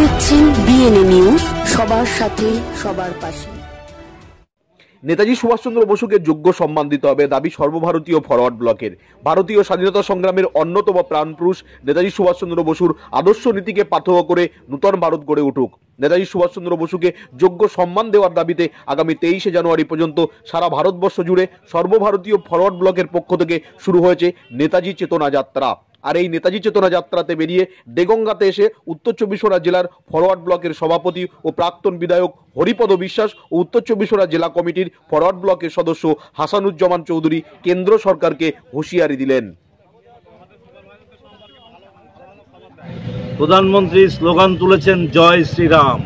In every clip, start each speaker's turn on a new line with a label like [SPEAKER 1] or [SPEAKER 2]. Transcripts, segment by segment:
[SPEAKER 1] দেখছেন BNA news সবার সাথে, সবার পাশে।
[SPEAKER 2] নেতাজি সুভাষচন্দ্র বসুকে যোগ্য সম্মান দিতে হবে দাবি সর্বভারতীয় ফরওয়ার্ড ব্লকের। ভারতীয় স্বাধীনতা সংগ্রামের অন্যতম প্রাণপুরুষ নেতাজি সুভাষচন্দ্র বসুর আদর্শ নীতিকে পাথেয় করে নূতন ভারত গড়ে উঠুক। নেতাজি সুভাষচন্দ্র বসুকে যোগ্য সম্মান দেওয়ার দাবিতে আগামী তেইশে জানুয়ারি পর্যন্ত সারা ভারতবর্ষ জুড়ে সর্বভারতীয় ফরওয়ার্ড ব্লকের পক্ষ থেকে শুরু হয়েছে নেতাজি চেতনা যাত্রা। আর এই নেতাজি চেতনা যাত্রাতে বেরিয়ে দেগঙ্গাতে এসে উত্তর চব্বিশ পরগনা জেলার ফরওয়ার্ড ব্লকের সভাপতি ও প্রাক্তন বিধায়ক হরিপদ বিশ্বাস ও উত্তর চব্বিশ পরগনা জেলা কমিটির ফরওয়ার্ড ব্লকের সদস্য হাসানুজ্জামান চৌধুরী কেন্দ্র সরকারকে হুঁশিয়ারি দিলেন।
[SPEAKER 3] প্রধানমন্ত্রী স্লোগান তুলেছেন, জয় শ্রীরাম।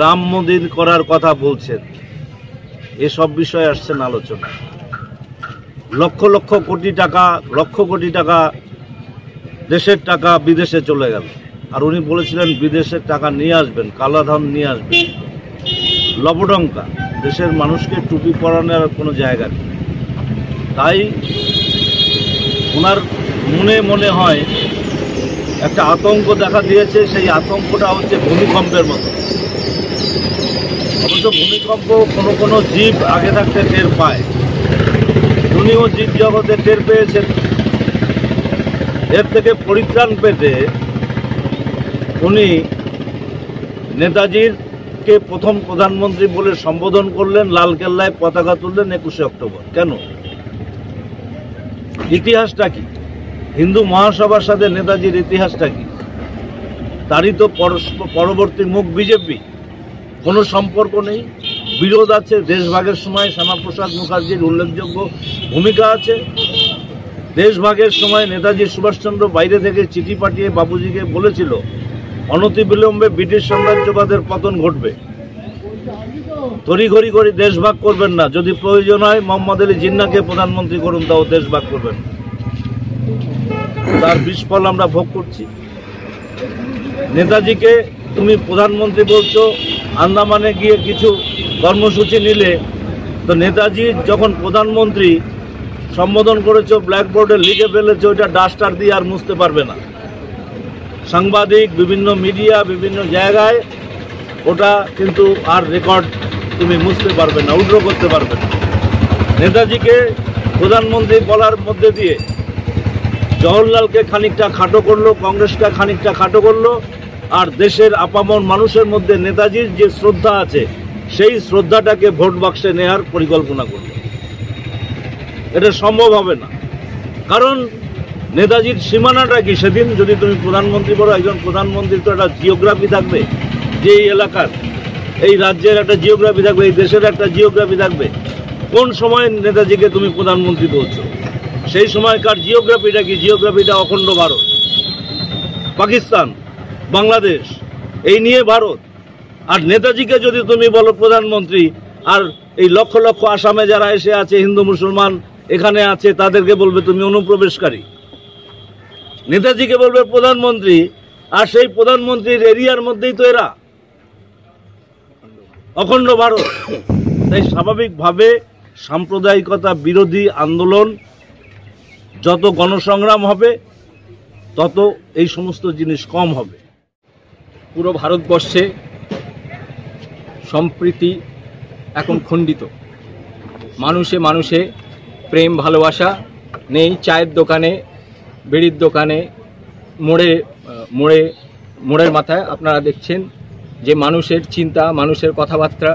[SPEAKER 3] রাম মন্দির করার কথা বলছেন। এসব বিষয়ে আসছেন আলোচনা। লক্ষ লক্ষ কোটি টাকা, লক্ষ কোটি টাকা দেশের টাকা বিদেশে চলে গেল। আর উনি বলেছিলেন বিদেশের টাকা নিয়ে আসবেন কালাধন নিয়ে আসবেন। লবডঙ্কা, দেশের মানুষকে টুপি পরানোর কোনো জায়গা নেই। তাই ওনার মনে মনে হয়, একটা আতঙ্ক দেখা দিয়েছে, সেই আতঙ্কটা হচ্ছে ভূমিকম্পের মতো। অবশ্য ভূমিকম্প কোনো কোনো জীব আগে থাকতে টের পায়। উনিও জীব জগতে টের পেয়েছেন। এর থেকে পরিত্রাণ পেতে উনি নেতাজির কে প্রথম প্রধানমন্ত্রী বলে সম্বোধন করলেন, লালকেল্লায় পতাকা তুললেন একুশে অক্টোবর। কেন? ইতিহাসটা কি? হিন্দু মহাসভার সাথে নেতাজির ইতিহাসটা কি? তারই তো পরবর্তী মুখ বিজেপি। কোনো সম্পর্ক নেই? বিরোধ আছে, দেশভাগের সময় শ্যামাপ্রসাদ মুখার্জির উল্লেখযোগ্য ভূমিকা আছে। দেশভাগের সময় নেতাজি সুভাষচন্দ্র বাইরে থেকে চিঠি পাঠিয়ে বাবুজিকে বলেছিল, অনতিবিলম্বে ব্রিটিশ সাম্রাজ্যবাদের পতন ঘটবে। তড়িঘড়ি করে দেশভাগ করবেন না, যদি প্রয়োজন হয় মোহাম্মদ আলী জিন্নাকে প্রধানমন্ত্রী করুন, তাও দেশভাগ করবেন তার বিস্ফল আমরা ভোগ করছি। নেতাজিকে তুমি প্রধানমন্ত্রী বলছো, আন্দামানে গিয়ে কিছু কর্মসূচি নিলে, তো নেতাজি যখন প্রধানমন্ত্রী সম্বোধন করেছ, ব্ল্যাকবোর্ডে লিখে ফেলেছো, ওইটা ডাস্টার দিয়ে আর মুছতে পারবে না। সাংবাদিক, বিভিন্ন মিডিয়া, বিভিন্ন জায়গায় ওটা কিন্তু আর রেকর্ড তুমি মুছতে পারবে না উড্র করতে পারবে না। নেতাজিকে প্রধানমন্ত্রী বলার মধ্যে দিয়ে জওহরলালকে খানিকটা খাটো করল কংগ্রেসটা খানিকটা খাটো করল আর দেশের আপামর মানুষের মধ্যে নেতাজির যে শ্রদ্ধা আছে, সেই শ্রদ্ধাটাকে ভোট বাক্সে নেওয়ার পরিকল্পনা করল এটা সম্ভব হবে না। কারণ নেতাজির সীমানাটা কি সেদিন যদি তুমি প্রধানমন্ত্রী বলো, একজন প্রধানমন্ত্রী তো একটা জিওগ্রাফি থাকবে যে এই এলাকার, এই রাজ্যের একটা জিওগ্রাফি থাকবে, এই দেশের একটা জিওগ্রাফি থাকবে। কোন সময় নেতাজিকে তুমি প্রধানমন্ত্রী বলছো? সেই সময়কার জিওগ্রাফিটা কি? জিওগ্রাফিটা অখণ্ড ভারত। পাকিস্তান। বাংলাদেশ, এই নিয়ে ভারত। আর নেতাজিকে যদি তুমি বলো প্রধানমন্ত্রী, আর এই লক্ষ লক্ষ আসামে যারা এসে আছে, হিন্দু, মুসলমান এখানে আছে, তাদেরকে বলবে তুমি অনুপ্রবেশকারী। নেতাজিকে বলবে প্রধানমন্ত্রী, আর সেই প্রধানমন্ত্রীর এরিয়ার মধ্যেই তো এরা। অখণ্ড ভারত। তাই স্বাভাবিকভাবে সাম্প্রদায়িকতা বিরোধী আন্দোলন যত গণসংগ্রাম হবে, তত এই সমস্ত জিনিস কম হবে।
[SPEAKER 4] পুরো ভারতবর্ষে সম্প্রীতি এখন খণ্ডিত। মানুষে মানুষে প্রেম, ভালোবাসা নেই, চায়ের দোকানে, বেড়ির দোকানে, মোড়ে মোড়ে, মোড়ের মাথায় আপনারা দেখছেন যে মানুষের চিন্তা, মানুষের কথাবার্তা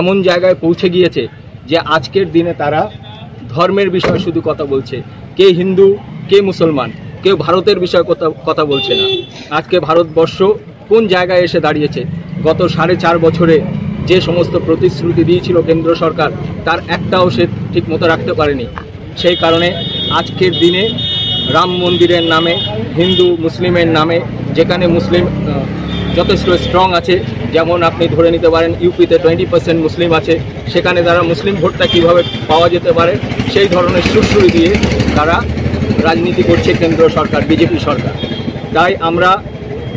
[SPEAKER 4] এমন জায়গায় পৌঁছে গিয়েছে যে আজকের দিনে তারা ধর্মের বিষয়ে শুধু কথা বলছে। কে হিন্দু, কে মুসলমান, কেউ ভারতের বিষয়ে কথা কথা বলছে না। আজকে ভারতবর্ষ কোন জায়গায় এসে দাঁড়িয়েছে? গত সাড়ে চার বছরে যে সমস্ত প্রতিশ্রুতি দিয়েছিল কেন্দ্র সরকার, তার একটাও সে ঠিক মতো রাখতে পারেনি। সেই কারণে আজকের দিনে রাম মন্দিরের নামে, হিন্দু মুসলিমের নামে, যেখানে মুসলিম যথেষ্ট স্ট্রং আছে, যেমন আপনি ধরে নিতে পারেন, ইউপিতে টোয়েন্টি পার্সেন্ট মুসলিম আছে, সেখানে তারা মুসলিম ভোটটা কীভাবে পাওয়া যেতে পারে, সেই ধরনের সুরসুরি দিয়ে তারা রাজনীতি করছে কেন্দ্র সরকার, বিজেপি সরকার। তাই আমরা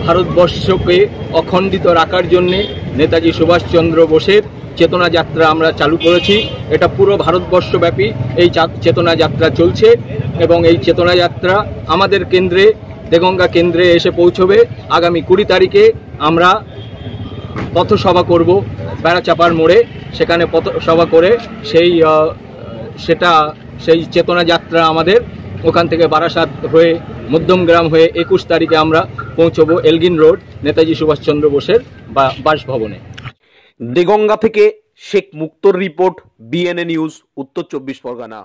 [SPEAKER 4] ভারতবর্ষকে অখণ্ডিত রাখার জন্যে নেতাজি সুভাষচন্দ্র বোসের চেতনা যাত্রা আমরা চালু করেছি। এটা পুরো ভারতবর্ষব্যাপী এই চেতনা যাত্রা চলছে এবং এই চেতনা যাত্রা আমাদের কেন্দ্রে, দেগঙ্গা কেন্দ্রে এসে পৌঁছবে। আগামী কুড়ি তারিখে আমরা পথসভা করব বেড়াচাপার মোড়ে। সেখানে পথসভা করে সেই সেটা, সেই চেতনা যাত্রা আমাদের ওখান থেকে বারাসাত হয়ে মধ্যমগ্রাম হয়ে একুশ তারিখে আমরা পৌঁছবো এলগিন রোড, নেতাজি সুভাষচন্দ্র বোসের বা বাসভবনে।
[SPEAKER 2] দেগঙ্গা থেকে Sheikh Muktar report BNA news Uttar চব্বিশ পরগনা।